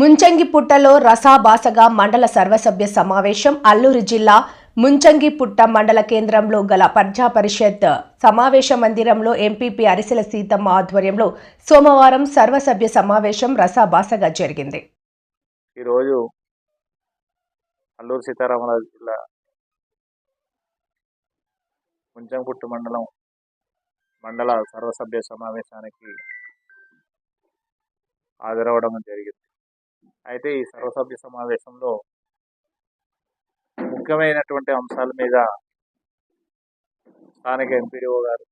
ముంచంగిపుట్టలో రసాభాసగా మండల సర్వసభ్య సమావేశం అల్లూరు జిల్లా ముంచంగిపుట్ట మండల కేంద్రంలో గల ప్రజా పరిషత్ సమావేశ మందిరంలో ఎంపీపీ అరిసెల సీతమ్మ ఆధ్వర్యంలో సోమవారం సర్వసభ్య సమావేశం రసాభాసగా జరిగింది. ఈరోజు అల్లూరు సీతారామరాజు జిల్లా ముంచంకుట్టు మండలం మండల సర్వసభ్య సమావేశానికి హాజరవడం జరిగింది. అయితే ఈ సర్వసభ్య సమావేశంలో ముఖ్యమైనటువంటి అంశాల మీద స్థానిక ఎంపీడీఓ గారు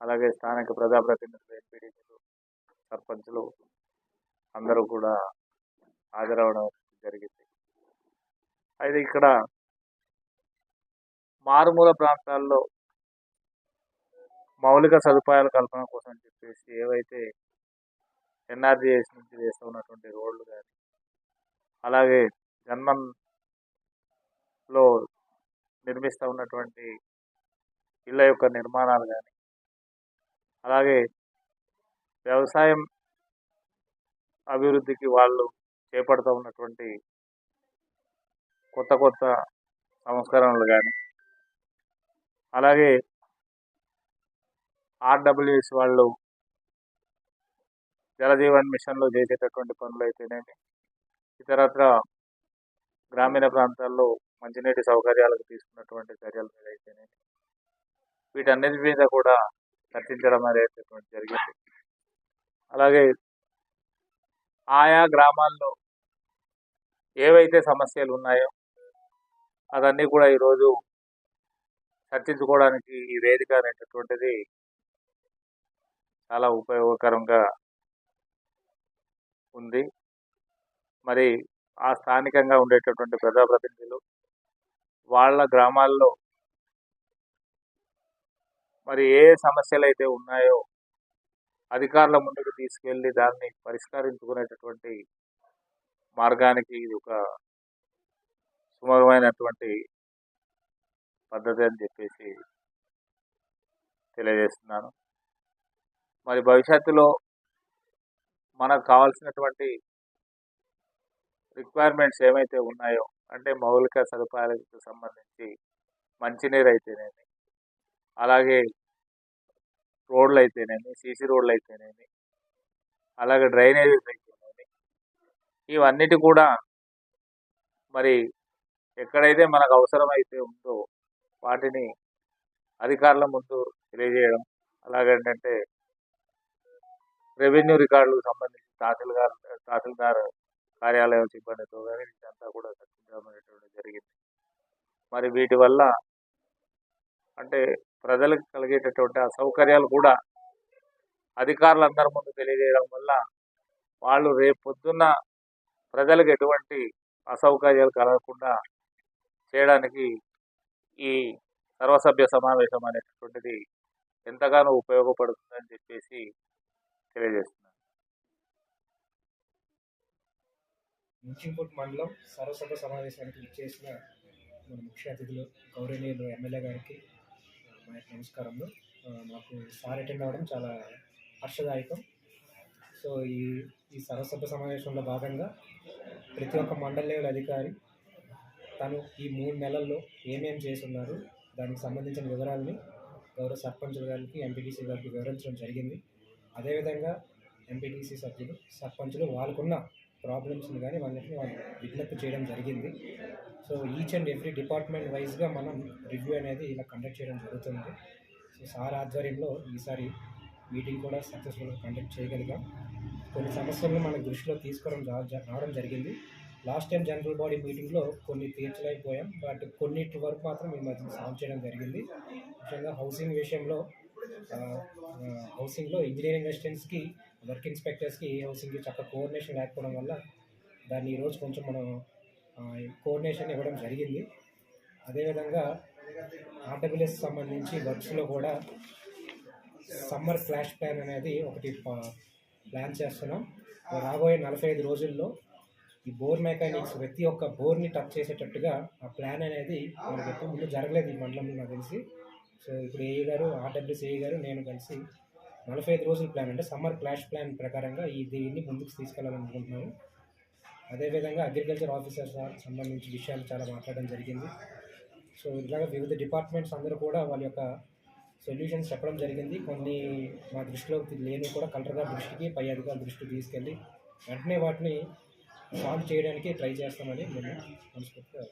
అలాగే స్థానిక ప్రజాప్రతినిధులు ఎంపీడీలు సర్పంచులు అందరూ కూడా హాజరవడం జరిగింది. అయితే ఇక్కడ మారుమూల ప్రాంతాల్లో మౌలిక సదుపాయాల కల్పన కోసం అని చెప్పేసి ఏవైతే ఎన్ఆర్జీఎస్ నుంచి వేస్తూ ఉన్నటువంటి రోడ్లు కానీ అలాగే జన్మన్లో నిర్మిస్తూ ఉన్నటువంటి ఇళ్ళ యొక్క నిర్మాణాలు కానీ అలాగే వ్యవసాయం అభివృద్ధికి వాళ్ళు చేపడుతూ ఉన్నటువంటి కొత్త కొత్త సంస్కరణలు కానీ అలాగే ఆర్డబ్ల్యూఎస్ వాళ్ళు జలజీవన్ మిషన్లో చేసేటటువంటి పనులు అయితేనేమి ఇతరత్ర గ్రామీణ ప్రాంతాల్లో మంచినీటి సౌకర్యాలకు తీసుకున్నటువంటి చర్యల మీద అయితేనేమి వీటన్నిటి మీద కూడా చర్చించడం అనేటటువంటి జరిగింది. అలాగే ఆయా గ్రామాల్లో ఏవైతే సమస్యలు ఉన్నాయో అవన్నీ కూడా ఈరోజు చర్చించుకోవడానికి ఈ వేదిక అనేటటువంటిది చాలా ఉపయోగకరంగా ఉంది. మరి ఆ స్థానికంగా ఉండేటటువంటి ప్రజాప్రతినిధులు వాళ్ళ గ్రామాల్లో మరి ఏ సమస్యలు అయితే ఉన్నాయో అధికారుల ముందుకు తీసుకెళ్ళి దాన్ని పరిష్కరించుకునేటటువంటి మార్గానికి ఇది ఒక సుమగమైనటువంటి పద్ధతి అని చెప్పేసి తెలియజేస్తున్నాను. మరి భవిష్యత్తులో మనకు కావాల్సినటువంటి రిక్వైర్మెంట్స్ ఏమైతే ఉన్నాయో అంటే మౌలిక సదుపాయాలకు సంబంధించి మంచినీరు అయితేనేమి అలాగే రోడ్లు అయితేనేమి సీసీ రోడ్లు అయితేనేమి అలాగే డ్రైనేజెస్ అయితేనేమి ఇవన్నిటి కూడా మరి ఎక్కడైతే మనకు అవసరమైతే ఉందో వాటిని అధికారుల ముందు తెలియజేయడం అలాగేంటంటే రెవెన్యూ రికార్డులకు సంబంధించి తహసీల్దార్ తహసీల్దార్ కార్యాలయం సిబ్బందితో కానీ ఇదంతా కూడా చర్చించడం జరిగింది. మరి వీటి వల్ల అంటే ప్రజలకు కలిగేటటువంటి అసౌకర్యాలు కూడా అధికారులందరి ముందు తెలియజేయడం వల్ల వాళ్ళు రేపు పొద్దున్న ప్రజలకు ఎటువంటి అసౌకర్యాలు కలగకుండా చేయడానికి ఈ సర్వసభ్య సమావేశం అనేటటువంటిది ఎంతగానో ఉపయోగపడుతుందని చెప్పేసి తెలియజేస్తున్నాను ముంచింపూట్ మండలం సర్వసభ సమావేశానికి ఇచ్చేసిన మన ముఖ్య అతిథులు గౌరవనీయులు ఎమ్మెల్యే గారికి మా యొక్క నమస్కారంలో మాకు సార్ అటెండ్ అవ్వడం చాలా హర్షదాయకం. సో ఈ ఈ సర్వసభ సమావేశంలో భాగంగా ప్రతి ఒక్క మండల లెవెల్ అధికారి తను ఈ మూడు నెలల్లో ఏమేమి చేస్తున్నారు దానికి సంబంధించిన వివరాలని గౌరవ సర్పంచుల గారికి ఎంపీటీసీ గారికి వివరించడం జరిగింది. అదేవిధంగా ఎంపీటీసీ సభ్యులు సర్పంచులు వాళ్ళకున్న ప్రాబ్లమ్స్ని కానీ వాళ్ళని వాళ్ళు విజ్ఞప్తి చేయడం జరిగింది. So each and every department వైజ్గా మనం రివ్యూ అనేది ఇలా కండక్ట్ చేయడం జరుగుతుంది. సో సార్ ఆధ్వర్యంలో ఈసారి మీటింగ్ కూడా సక్సెస్ఫుల్గా కండక్ట్ చేయగలిగాం. కొన్ని సమస్యలను మన దృష్టిలో తీసుకోవడం రావడం జరిగింది. లాస్ట్ టైం జనరల్ బాడీ మీటింగ్లో కొన్ని తీర్చలేకపోయాం. బట్ కొన్నిటి వరకు మాత్రం ఈ మధ్య సాల్వ్ చేయడం జరిగింది. ముఖ్యంగా హౌసింగ్ విషయంలో హౌసింగ్లో ఇంజనీరింగ్ అసిస్టెంట్స్కి వర్క్ ఇన్స్పెక్టర్స్కి హౌసింగ్కి చక్కగా కోఆర్డినేషన్ లేకపోవడం వల్ల దాన్ని ఈరోజు కొంచెం మనం కోఆర్డినేషన్ ఇవ్వడం జరిగింది. అదేవిధంగా ఆర్డబ్ల్యూఎస్ సంబంధించి వర్క్స్లో కూడా సమ్మర్ ఫ్లాష్ ప్లాన్ అనేది ఒకటి ప- ప్లాన్ చేస్తున్నాం. రాబోయే నలభై ఐదు రోజుల్లో ఈ బోర్ మెకానిక్స్ ప్రతి ఒక్క బోర్ని టచ్ చేసేటట్టుగా ఆ ప్లాన్ అనేది మనకి ఎప్పుడు ముందు జరగలేదు ఈ మండలంలో నాకు తెలిసి. సో ఇప్పుడు ఏఈ గారు ఆర్డబ్ల్యూసీఈ గారు నేను కలిసి నలభై ఐదు రోజుల ప్లాన్ అంటే సమ్మర్ ఫ్లాష్ ప్లాన్ ప్రకారంగా ఈ దీన్ని ముందుకు తీసుకెళ్ళాలనుకుంటున్నాను అదేవిధంగా అగ్రికల్చర్ ఆఫీసర్స్ సంబంధించిన విషయాలు చాలా మాట్లాడడం జరిగింది. సో ఇలాగ వివిధ డిపార్ట్మెంట్స్ అందరూ కూడా వాళ్ళ యొక్క సొల్యూషన్స్ చెప్పడం జరిగింది. కొన్ని మా దృష్టిలో లేని కూడా కలెక్టర్ గారి దృష్టికి పై అధికారుల దృష్టికి తీసుకెళ్ళి వెంటనే వాటిని సాల్వ్ చేయడానికి ట్రై చేస్తామని మేము మనస్ఫూర్తిగా